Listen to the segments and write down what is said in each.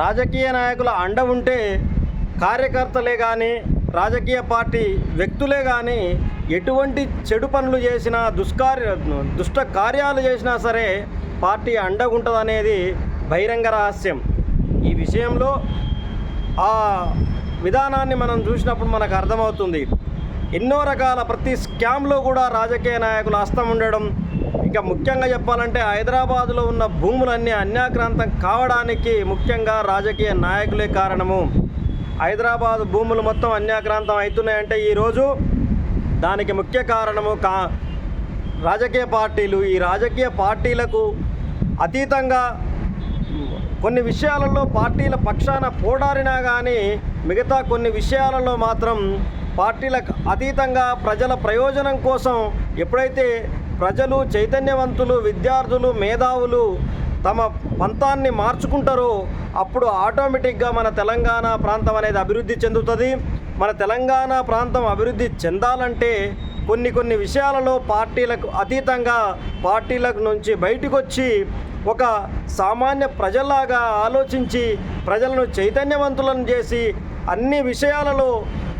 రాజకీయ నాయకుల అండ ఉంటే కార్యకర్తలే కానీ రాజకీయ పార్టీ వ్యక్తులే కానీ ఎటువంటి చెడు పనులు చేసినా దుష్కార్య దుష్ట కార్యాలు చేసినా సరే పార్టీ అండగుంటుందనేది బహిరంగ రహస్యం. ఈ విషయంలో ఆ విధానాన్ని మనం చూసినప్పుడు మనకు అర్థమవుతుంది. ఎన్నో రకాల ప్రతి స్కామ్లో కూడా రాజకీయ నాయకులు హస్తం ఉండడం ఇంకా ముఖ్యంగా చెప్పాలంటే హైదరాబాదులో ఉన్న భూములన్నీ అన్యాక్రాంతం కావడానికి ముఖ్యంగా రాజకీయ నాయకులే కారణము. హైదరాబాద్ భూములు మొత్తం అన్యాక్రాంతం అవుతున్నాయంటే ఈరోజు దానికి ముఖ్య కారణము కా రాజకీయ పార్టీలు. ఈ రాజకీయ పార్టీలకు అతీతంగా కొన్ని విషయాలలో పార్టీల పక్షాన పోడారినా కానీ మిగతా కొన్ని విషయాలలో మాత్రం పార్టీలకు అతీతంగా ప్రజల ప్రయోజనం కోసం ఎప్పుడైతే ప్రజలు చైతన్యవంతులు విద్యార్థులు మేధావులు తమ పంతాన్ని మార్చుకుంటారో అప్పుడు ఆటోమేటిక్గా మన తెలంగాణ ప్రాంతం అనేది అభివృద్ధి చెందుతుంది. మన తెలంగాణ ప్రాంతం అభివృద్ధి చెందాలంటే కొన్ని కొన్ని విషయాలలో పార్టీలకు అతీతంగా పార్టీలకు నుంచి బయటకు వచ్చి ఒక సామాన్య ప్రజల్లాగా ఆలోచించి ప్రజలను చైతన్యవంతులను చేసి అన్ని విషయాలలో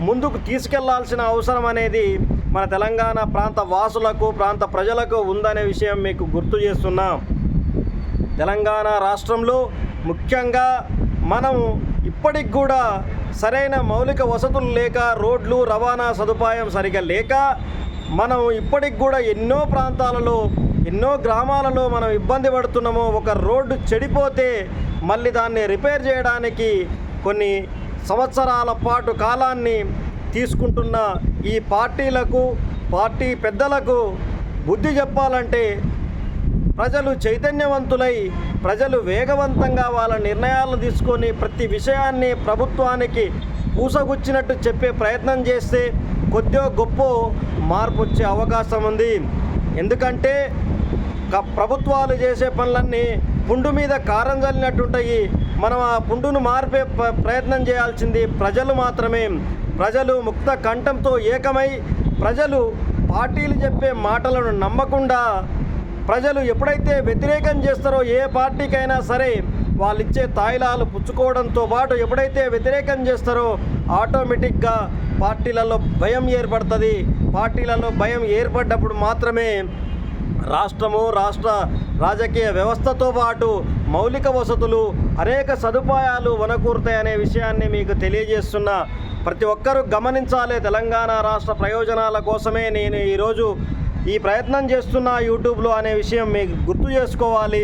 ముందుకు తీసుకెళ్ళాల్సిన అవసరం అనేది మన తెలంగాణ ప్రాంత వాసులకు ప్రాంత ప్రజలకు ఉందనే విషయం మీకు గుర్తు చేస్తున్నాం. తెలంగాణ రాష్ట్రంలో ముఖ్యంగా మనం ఇప్పటికి కూడా సరైన మౌలిక వసతులు లేక రోడ్లు రవాణా సదుపాయం సరిగా లేక మనం ఇప్పటికి కూడా ఎన్నో ప్రాంతాలలో ఎన్నో గ్రామాలలో మనం ఇబ్బంది పడుతున్నాము ఒక రోడ్డు చెడిపోతే మళ్ళీ దాన్ని రిపేర్ చేయడానికి కొన్ని సంవత్సరాల పాటు కాలాన్ని తీసుకుంటున్న ఈ పార్టీలకు పార్టీ పెద్దలకు బుద్ధి చెప్పాలంటే ప్రజలు చైతన్యవంతులై ప్రజలు వేగవంతంగా వాళ్ళ నిర్ణయాలు తీసుకొని ప్రతి విషయాన్ని ప్రభుత్వానికి పూసగుచ్చినట్టు చెప్పే ప్రయత్నం చేస్తే కొద్దిగా గొప్ప మార్పు వచ్చే అవకాశం ఉంది. ఎందుకంటే క- ప్రభుత్వాలు చేసే పనులన్నీ పుండు మీద కారం చల్లినట్టుంటాయి. మనం ఆ పుండును మార్పే ప్రయత్నం చేయాల్సింది ప్రజలు మాత్రమే. ప్రజలు ముక్త కంఠంతో ఏకమై ప్రజలు పార్టీలు చెప్పే మాటలను నమ్మకుండా ప్రజలు ఎప్పుడైతే వ్యతిరేకం చేస్తారో ఏ పార్టీకైనా సరే వాళ్ళు ఇచ్చే తాయిలాలు పుచ్చుకోవడంతో పాటు ఎప్పుడైతే వ్యతిరేకం చేస్తారో ఆటోమేటిక్గా పార్టీలలో భయం ఏర్పడుతుంది. పార్టీలలో భయం ఏర్పడ్డప్పుడు మాత్రమే రాష్ట్రము రాష్ట్ర రాజకీయ వ్యవస్థతో పాటు మౌలిక వసతులు అనేక సదుపాయాలు వనకూరుతాయనే విషయాన్ని మీకు తెలియజేస్తున్నా. ప్రతి ఒక్కరూ గమనించాలి తెలంగాణ రాష్ట్ర ప్రయోజనాల కోసమే నేను ఈరోజు ఈ ప్రయత్నం చేస్తున్నా యూట్యూబ్లో అనే విషయం మీకు గుర్తు చేసుకోవాలి.